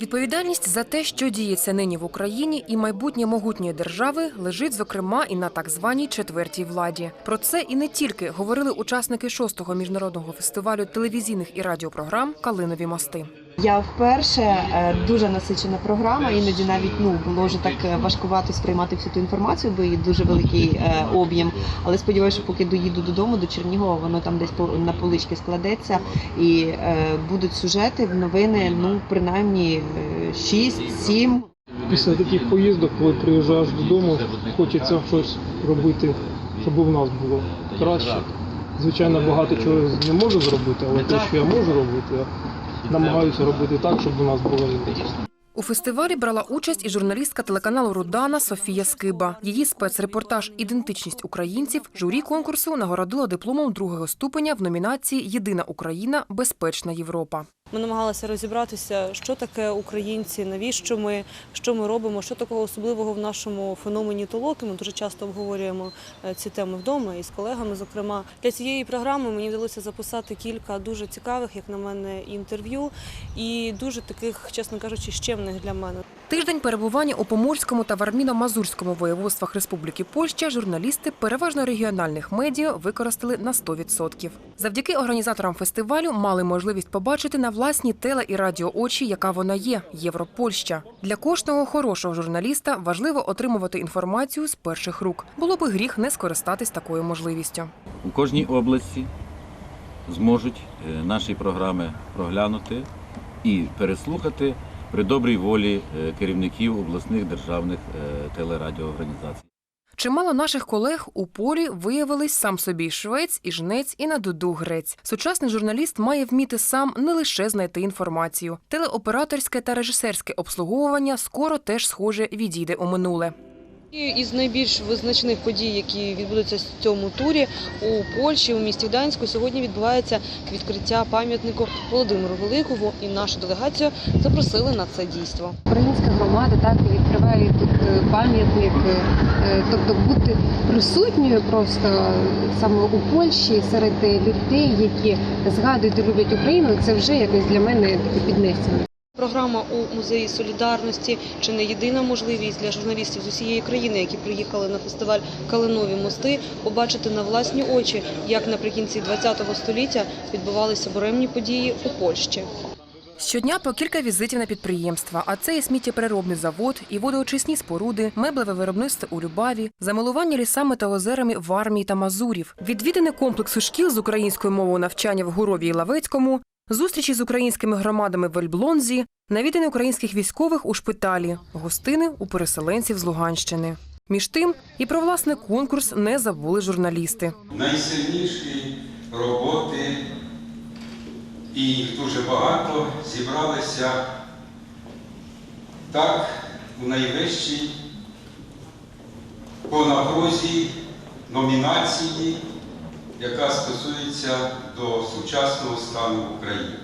Відповідальність за те, що діється нині в Україні і майбутнє могутньої держави, лежить зокрема і на так званій четвертій владі. Про це і не тільки говорили учасники шостого міжнародного фестивалю телевізійних і радіопрограм Калинові мости. Я вперше е, дуже насичена програма. Іноді навіть ну було вже так е, важкувато сприймати всю ту інформацію, бо її дуже великий е, об'єм. Але сподіваюся, що поки доїду додому до Чернігова, воно там десь на полички складеться і будуть сюжети, новини. Ну принаймні 6-7. Після таких поїздок, коли приїжджаєш додому, хочеться щось робити, щоб у нас було краще. Звичайно, багато чого не можу зробити, але те, що я можу робити, намагаюся робити так, щоб у нас було і У фестивалі брала участь і журналістка телеканалу Рудана Софія Скиба. Її спецрепортаж Ідентичність українців журі конкурсу нагородило дипломом другого ступеня в номінації Єдина Україна Безпечна Європа. Ми намагалися розібратися, що таке українці, навіщо ми, що ми робимо, що такого особливого в нашому феномені толоки. Ми дуже часто обговорюємо е, ці теми вдома і з колегами. Зокрема, для цієї програми мені вдалося записати кілька дуже цікавих, як на мене, інтерв'ю, і дуже таких, чесно кажучи, щемних для мене. Тиждень перебування у Поморському та Варміно-Мазурському воєводствах Республіки Польща журналісти переважно регіональних медіа використали на 100%. Завдяки організаторам фестивалю мали можливість побачити на власні теле і радіоочі, яка вона є Європольща. Для кожного хорошого журналіста важливо отримувати інформацію з перших рук. Було би гріх не скористатись такою можливістю. у кожній області зможуть е, наші програми проглянути і переслухати при добрій волі е, керівників обласних державних е, телерадіоорганізацій. Чимало наших колег у полі виявились сам собі швець, і жнець, і на дуду грець. Сучасний журналіст має вміти сам не лише знайти інформацію. Телеоператорське та режисерське обслуговування скоро теж схоже відійде у минуле. Із найбільш визначних подій, які відбудуться в цьому турі у Польщі, у місті Гданську, сьогодні відбувається відкриття пам'ятнику Володимиру Великому, і нашу делегацію запросили на це дійство. Українська громада так відкриває тут е, пам'ятник, е, тобто бути присутньою просто саме у Польщі серед людей, які згадують і люблять Україну, це вже якось для мене піднесення. Програма у музеї солідарності чи не єдина можливість для журналістів з усієї країни, які приїхали на фестиваль Калинові мости, побачити на власні очі, як наприкінці ХХ століття відбувалися буремні події у Польщі. Щодня по кілька візитів на підприємства, а це і сміттєпереробний завод, і водоочисні споруди, меблеве виробництво у Любаві, замилування лісами та озерами в армії та Мазурів, відвідини комплексу шкіл з українською мовою навчання в Гурові і Лавецькому, зустрічі з українськими громадами в Ельблонзі, навідини українських військових у шпиталі, гостини у переселенців з Луганщини. Між тим, і про власний конкурс не забули журналісти. найсильніші роботи, і їх дуже багато зібралися так у найвищій по напрузі номінації, яка стосується до сучасного стану України.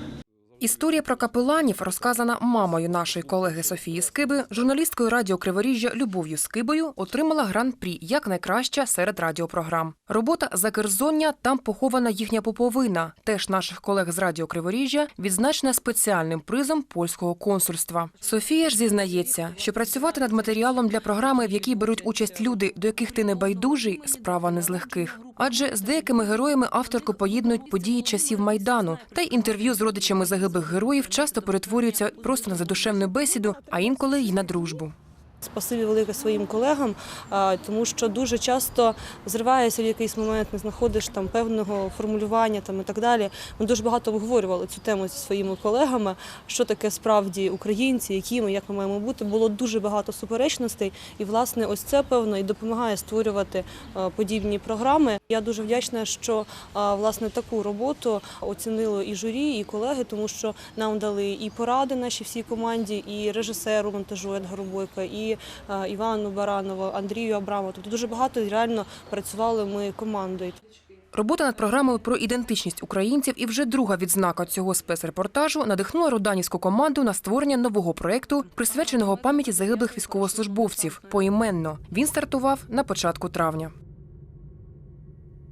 Історія про капеланів розказана мамою нашої колеги Софії Скиби, журналісткою радіо Криворіжжя Любов'ю Скибою, отримала гран-прі як найкраща серед радіопрограм. Робота Закерзоння там похована їхня поповина. Теж наших колег з радіо Криворіжжя відзначена спеціальним призом польського консульства. Софія ж зізнається, що працювати над матеріалом для програми, в якій беруть участь люди, до яких ти не байдужий, справа не з легких. Адже з деякими героями авторку поєднують події часів майдану, та й інтерв'ю з родичами загиблих героїв часто перетворюються просто на задушевну бесіду, а інколи й на дружбу. Спасибі велике своїм колегам, тому що дуже часто зриваєшся в якийсь момент, не знаходиш там певного формулювання там і так далі. Ми дуже багато обговорювали цю тему зі своїми колегами, що таке справді українці, які ми, як ми маємо бути. Було дуже багато суперечностей, і власне ось це певно і допомагає створювати подібні програми. Я дуже вдячна, що власне таку роботу оцінило і журі, і колеги, тому що нам дали і поради нашій всій команді, і режисеру монтажу Едгару Бойка, і е, Івану Баранову, Андрію Абрамову. Тобто дуже багато реально працювали ми командою. Робота над програмою про ідентичність українців і вже друга відзнака цього спецрепортажу надихнула руданівську команду на створення нового проєкту, присвяченого пам'яті загиблих військовослужбовців поіменно. Він стартував на початку травня.